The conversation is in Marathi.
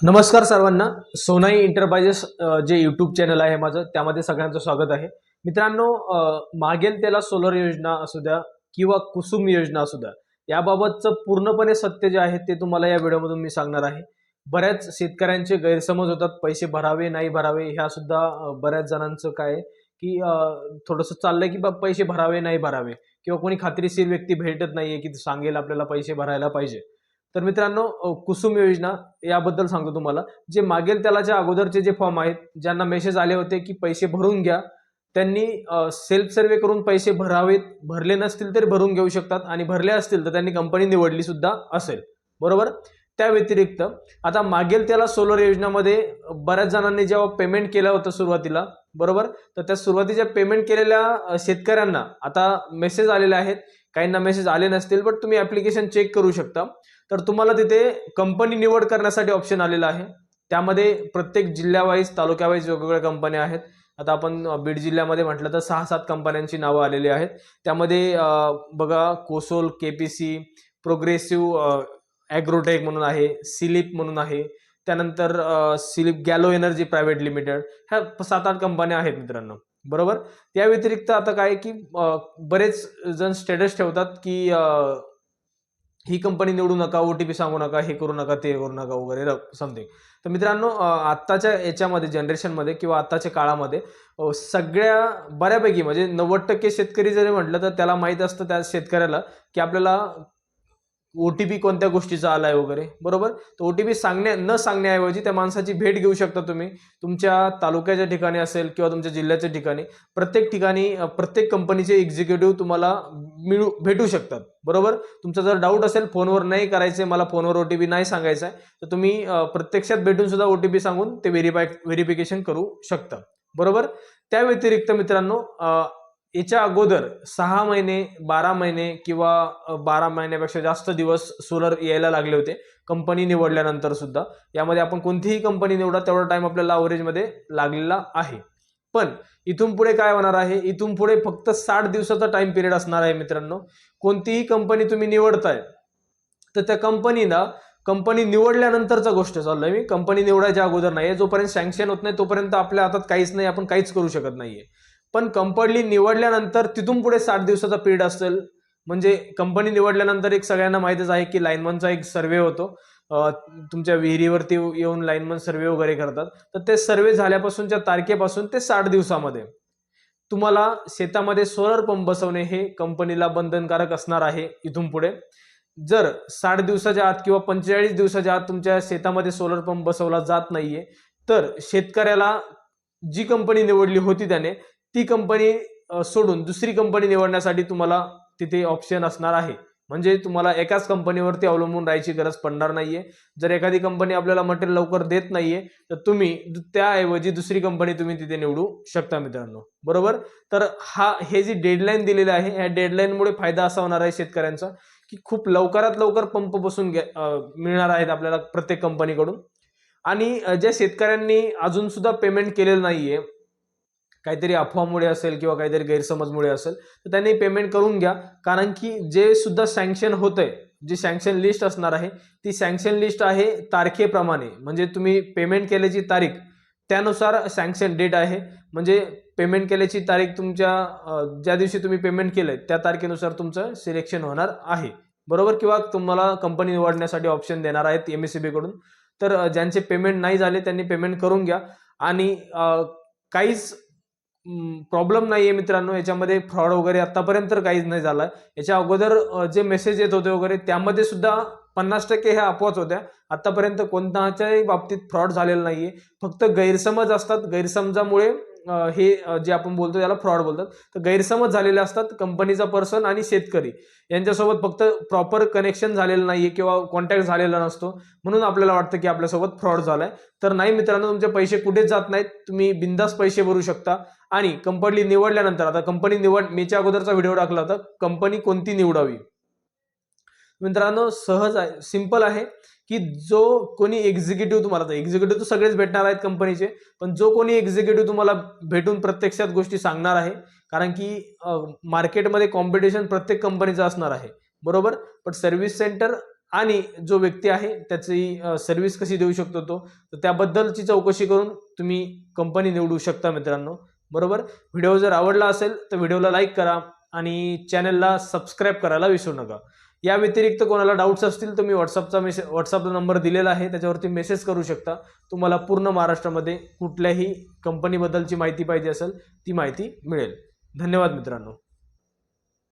नमस्कार सर्वांना. सोनाई इंटरप्राइजेस जे यूट्यूब चॅनल आहे माझं त्यामध्ये सगळ्यांचं स्वागत आहे. मित्रांनो मागेल त्याला सोलर योजना असू द्या किंवा कुसुम योजना असू द्या याबाबतचं पूर्णपणे सत्य जे आहे ते तुम्हाला या व्हिडिओमधून मी सांगणार आहे. बऱ्याच शेतकऱ्यांचे गैरसमज होतात पैसे भरावे नाही भरावे ह्या सुद्धा बऱ्याच जणांचं काय की अ, थोडंसं चाललंय की बा पैसे भरावे नाही भरावे. किंवा कोणी खात्रीशीर व्यक्ती भेटत नाहीये की सांगेल आपल्याला पैसे भरायला पाहिजे. तर मित्रांनो कुसुम योजना याबद्दल सांगतो तुम्हाला. जे मागेल त्यालाच्या अगोदरचे जे फॉर्म आहेत ज्यांना मेसेज आले होते की पैसे भरून घ्या त्यांनी सेल्फ सर्वे करून पैसे भरावेत भरले नसतील तरी भरून घेऊ शकतात आणि भरले असतील तर त्यांनी कंपनी निवडली सुद्धा असेल. बरोबर? त्या व्यतिरिक्त आता मागेल त्याला सोलर योजनामध्ये बऱ्याच जणांनी जेव्हा पेमेंट केलं होतं सुरुवातीला बरोबर? तर त्या सुरुवातीच्या पेमेंट केलेल्या शेतकऱ्यांना आता मेसेज आलेले आहेत काहींना मेसेज आले नसतील बट तुम्ही ऍप्लिकेशन चेक करू शकता. तर तुम्हाला तिथे कंपनी निवड करण्यासाठी ऑप्शन आलेला आहे. त्यामध्ये प्रत्येक जिल्ह्यावाईज तालुक्यावाईज वेगवेगळ्या कंपन्या आहेत. आता आपण बीड जिल्ह्यामध्ये म्हटलं तर सहा सात कंपन्यांची नावं आलेली आहेत. त्यामध्ये बघा कोसोल K P C progressive agrotech म्हणून आहे सिलिप म्हणून आहे. त्यानंतर सिलिप गॅलो एनर्जी प्रायव्हेट लिमिटेड. ह्या सात आठ कंपन्या आहेत मित्रांनो. बरोबर? त्या व्यतिरिक्त आता काय की बरेच जण स्टेटस ठेवतात की ही कंपनी निवडू नका ओ टी पी सांगू नका हे करू नका ते करू नका वगैरे समथिंग तर मित्रांनो आत्ताच्या याच्यामध्ये जनरेशनमध्ये किंवा आत्ताच्या काळामध्ये सगळ्या बऱ्यापैकी म्हणजे नव्वद टक्के शेतकरी जरी म्हटलं तर त्याला माहीत असतं त्या शेतकऱ्याला की आपल्याला ओ टी पी कोणत्या गोष्टीचा आलाय वगैरे बरोबर? तर ओ टी पी सांगण्या न सांगण्याऐवजी त्या माणसाची भेट घेऊ शकता तुम्ही. तुमच्या तालुक्याच्या ठिकाणी असेल किंवा तुमच्या जिल्ह्याच्या ठिकाणी प्रत्येक ठिकाणी प्रत्येक कंपनीचे एक्झिक्युटिव्ह तुम्हाला मिळू भेटू शकतात बरोबर? तुमचा जर डाऊट असेल फोनवर नाही करायचे मला फोनवर ओ टी पी नाही सांगायचा आहे तर तुम्ही प्रत्यक्षात भेटून सुद्धा ओ टी पी सांगून ते व्हेरीफाय व्हेरिफिकेशन करू शकता बरोबर? त्या व्यतिरिक्त मित्रांनो याच्या अगोदर सहा महिने बारा महिने किंवा बारा महिन्यापेक्षा जास्त दिवस सोलर यायला लागले होते. कंपनी निवडल्यानंतर सुद्धा. यामध्ये आपण कोणतीही कंपनी निवडा तेवढा टाइम आपल्याला अवरेजमध्ये लागलेला आहे. पण इथून पुढे काय होणार आहे? इथून पुढे फक्त साठ दिवसाचा टाइम पिरियड असणार आहे मित्रांनो. कोणतीही कंपनी तुम्ही निवडताय तर त्या कंपनीला कंपनी निवडल्यानंतरचा गोष्ट चाललोय मी. कंपनी निवडायच्या अगोदर नाही जोपर्यंत सँक्शन होत नाही तोपर्यंत आपल्या हातात काहीच नाही आपण काहीच करू शकत नाहीये. पण कंपनी निवडल्यानंतर तिथून पुढे साठ दिवसाचा पिरियड असेल. म्हणजे कंपनी निवडल्यानंतर एक सगळ्यांना माहितच आहे की लाईनमनचा एक सर्वे होतो. तुमच्या विहिरीवरती येऊन लाईनमन सर्वे वगैरे करतात. तर ते सर्वे झाल्यापासूनच्या तारखेपासून ते साठ दिवसामध्ये. तुम्हाला शेतामध्ये सोलर पंप बसवणे हे कंपनीला बंधनकारक असणार आहे इथून पुढे. जर साठ दिवसाच्या आत किंवा पंचेचाळीस दिवसाच्या आत तुमच्या शेतामध्ये सोलर पंप बसवला जात नाहीये तर शेतकऱ्याला जी कंपनी निवडली होती त्याने ती कंपनी सोडून दुसरी कंपनी निवडण्यासाठी तुम्हाला तिथे ऑप्शन असणार आहे. म्हणजे तुम्हाला एकाच कंपनीवरती अवलंबून राहायची गरज पडणार नाहीये. जर एखादी कंपनी आपल्याला मटेरियल लवकर देत नाहीये तर तुम्ही दु- त्याऐवजी दुसरी कंपनी तुम्ही तिथे निवडू शकता मित्रांनो. बरोबर? तर हा हे जी डेडलाईन दिलेली आहे ह्या डेडलाईनमुळे फायदा असा होणार आहे शेतकऱ्यांचा की खूप लवकरात लवकर पंप बसून घ्या- मिळणार आहेत आपल्याला प्रत्येक कंपनीकडून आणि ज्या शेतकऱ्यांनी अजून सुद्धा पेमेंट केलेलं नाहीये काहीतरी अफवामुळे असेल किंवा काहीतरी गैरसमजमुळे असेल तर त्यांनी पेमेंट करून घ्या. कारण की जे सुद्धा सँक्शन होतंय जी सँक्शन लिस्ट असणार आहे ती सँक्शन लिस्ट आहे तारखेप्रमाणे. म्हणजे तुम्ही पेमेंट केल्याची तारीख त्यानुसार सँक्शन डेट आहे. म्हणजे पेमेंट केल्याची तारीख तुमच्या ज्या दिवशी तुम्ही पेमेंट केलं त्या तारखेनुसार तुमचं सिलेक्शन होणार आहे. बरोबर? किंवा तुम्हाला कंपनी निवडण्यासाठी ऑप्शन देणार आहेत एम एस सी बीकडून तर ज्यांचे पेमेंट नाही झाले त्यांनी पेमेंट करून घ्या. आणि काहीच प्रॉब्लेम नाही आहे मित्रांनो. याच्यामध्ये फ्रॉड वगैरे आतापर्यंत तर काहीच नाही झाला. याच्या अगोदर जे मेसेज येत होते वगैरे त्यामध्ये सुद्धा पन्नास टक्के ह्या अफवाच होत्या. आतापर्यंत कोणत्याच्याही बाबतीत फ्रॉड झालेला नाहीये. फक्त गैरसमज असतात. गैरसमजामुळे हे जे आपण बोलतो त्याला फ्रॉड बोलतात. तर गैरसमज झालेले असतात कंपनीचा पर्सन आणि शेतकरी. यांच्यासोबत फक्त प्रॉपर कनेक्शन झालेलं नाहीये किंवा कॉन्टॅक्ट झालेला नसतो. म्हणून आपल्याला वाटतं की आपल्यासोबत फ्रॉड झालाय. तर नाही मित्रांनो तुमचे पैसे कुठेच जात नाहीत. तुम्ही बिंदास पैसे भरू शकता. आणि कंपनी निवडल्यानंतर आता कंपनी निवड मीच्या अगोदरचा व्हिडिओ टाकला होता कंपनी कोणती निवडावी? मित्रांनो सहज आहे सिंपल आहे की जो कोणी एक्झिक्युटिव्ह तुम्हाला एक्झिक्युटिव्ह तर सगळेच भेटणार आहेत कंपनीचे पण जो कोणी एक्झिक्युटिव्ह तुम्हाला भेटून प्रत्यक्षात गोष्टी सांगणार आहे कारण की मार्केटमध्ये कॉम्पिटिशन प्रत्येक कंपनीचं असणार आहे बरोबर? पण सर्व्हिस सेंटर आणि जो व्यक्ती आहे त्याची सर्व्हिस कशी देऊ शकतो तो तर त्याबद्दलची चौकशी करून तुम्ही कंपनी निवडू शकता मित्रांनो बरोबर? व्हिडिओ जर आवडला असेल तर व्हिडिओला लाईक करा आणि चॅनलला सबस्क्राईब करायला विसरू नका. या व्यतिरिक्त कोणाला डाऊट्स असतील तर मी व्हॉट्सअपचा मेसेज व्हॉट्सअपचा नंबर दिलेला आहे. त्याच्यावरती मेसेज करू शकता. तुम्हाला पूर्ण महाराष्ट्रामध्ये कुठल्याही कंपनीबद्दलची माहिती पाहिजे असेल ती माहिती मिळेल. धन्यवाद मित्रांनो.